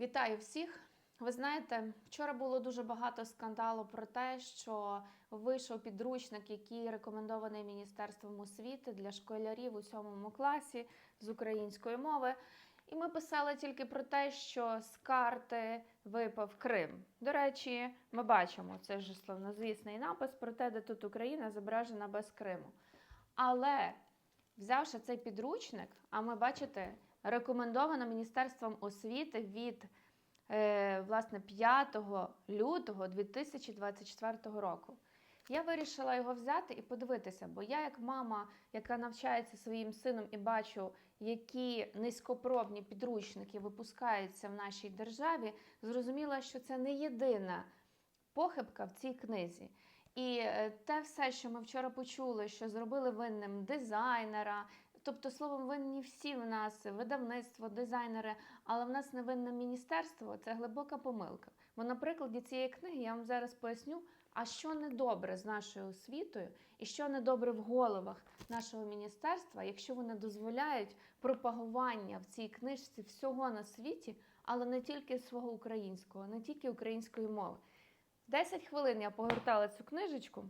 Вітаю всіх! Ви знаєте, вчора було дуже багато скандалу про те, що вийшов підручник, який рекомендований Міністерством освіти для школярів у сьомому класі з української мови. І ми писали тільки про те, що з карти випав Крим. До речі, ми бачимо це ж славнозвісний напис про те, де тут Україна зображена без Криму. Але взявши цей підручник, а ми бачите, рекомендовано Міністерством освіти від е, власне 5 лютого 2024 року. Я вирішила його взяти і подивитися, бо я, як мама, яка навчається своїм сином і бачу, які низькопробні підручники випускаються в нашій державі, зрозуміла, що це не єдина похибка в цій книзі. І е, те все, що ми вчора почули, що зробили винним дизайнера, тобто словом, винні всі в нас видавництво, дизайнери, але в нас не винне міністерство. Це глибока помилка. Бо на прикладі цієї книги я вам зараз поясню, а що недобре з нашою освітою, і що недобре в головах нашого міністерства, якщо вони дозволяють пропагування в цій книжці всього на світі, але не тільки свого українського, не тільки української мови. 10 хвилин я погортала цю книжечку.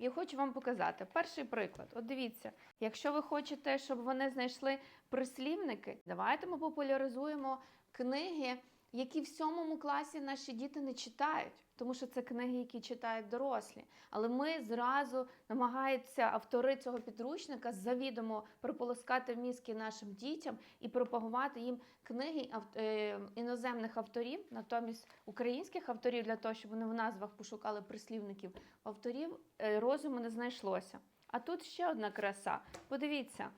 І хочу вам показати перший приклад. От дивіться, якщо ви хочете, щоб вони знайшли прислівники, давайте ми популяризуємо книги, які в сьомому класі наші діти не читають, тому що це книги, які читають дорослі. Але ми зразу намагаються автори цього підручника завідомо прополоскати в мізки нашим дітям і пропагувати їм книги е, іноземних авторів, натомість українських авторів для того, щоб вони в назвах пошукали прислівників авторів, е, розуму не знайшлося. А тут ще одна краса. Подивіться,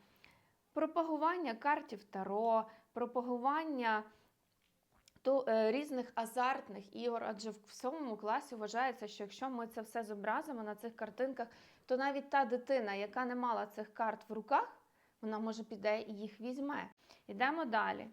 пропагування картів Таро, пропагування то, е, різних азартних ігор, адже в сьомому класі вважається, що якщо ми це все зобразимо на цих картинках, то навіть та дитина, яка не мала цих карт в руках, вона може піде і їх візьме. Йдемо далі.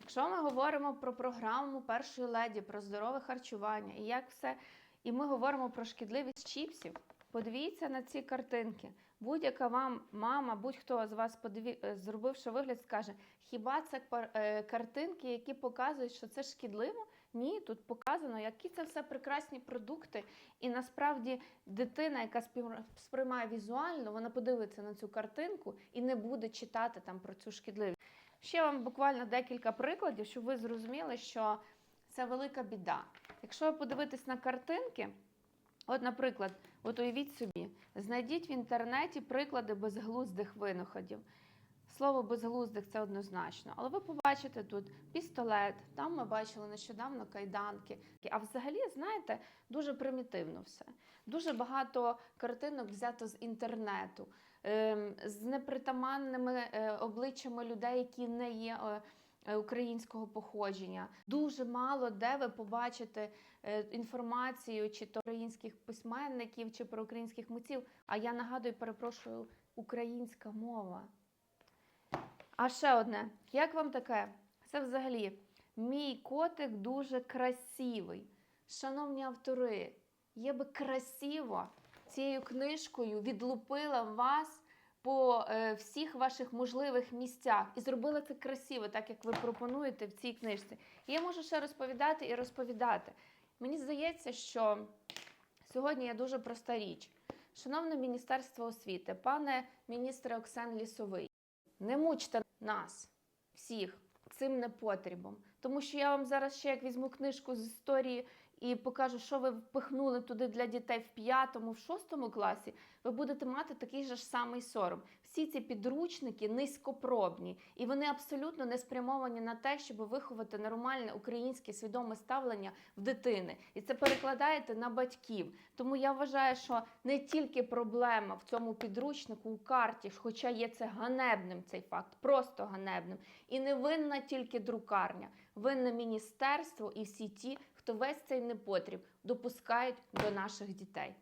Якщо ми говоримо про програму першої леді, про здорове харчування і як все, і ми говоримо про шкідливість чіпсів, подивіться на ці картинки. Будь-яка вам мама, будь-хто з вас подиві... е, зробивши вигляд, скаже, хіба це е, картинки, які показують, що це шкідливо? Ні, тут показано, які це все прекрасні продукти. І насправді дитина, яка сприймає візуально, вона подивиться на цю картинку і не буде читати там про цю шкідливість. Ще вам буквально декілька прикладів, щоб ви зрозуміли, що це велика біда. Якщо ви подивитесь на картинки, от, наприклад, от уявіть собі, знайдіть в інтернеті приклади безглуздих винаходів. Слово безглуздих це однозначно, але ви побачите тут пістолет, там ми бачили нещодавно кайданки. А взагалі, знаєте, дуже примітивно все. Дуже багато картинок взято з інтернету, ем, з непритаманними е, обличчями людей, які не є е, українського походження. Дуже мало де ви побачите е, інформацію чи то українських письменників, чи про українських митців. А я нагадую, перепрошую, українська мова. А ще одне, як вам таке? Це взагалі мій котик дуже красивий. Шановні автори, я би красиво цією книжкою відлупила вас по е, всіх ваших можливих місцях і зробила це красиво, так як ви пропонуєте в цій книжці. І я можу ще розповідати і розповідати. Мені здається, що сьогодні є дуже проста річ. Шановне Міністерство освіти, пане міністре Оксан Лісовий, не мучте нас всіх цим непотрібом. Тому що я вам зараз ще як візьму книжку з історії і покажу, що ви впихнули туди для дітей в п'ятому, в шостому класі, ви будете мати такий же ж самий сором. Всі ці підручники низькопробні, і вони абсолютно не спрямовані на те, щоб виховати нормальне українське свідоме ставлення в дитини. І це перекладаєте на батьків. Тому я вважаю, що не тільки проблема в цьому підручнику у карті, хоча є це ганебним цей факт, просто ганебним. І не винна тільки друкарня, винне міністерство і всі ті, хто весь цей непотріб допускають до наших дітей.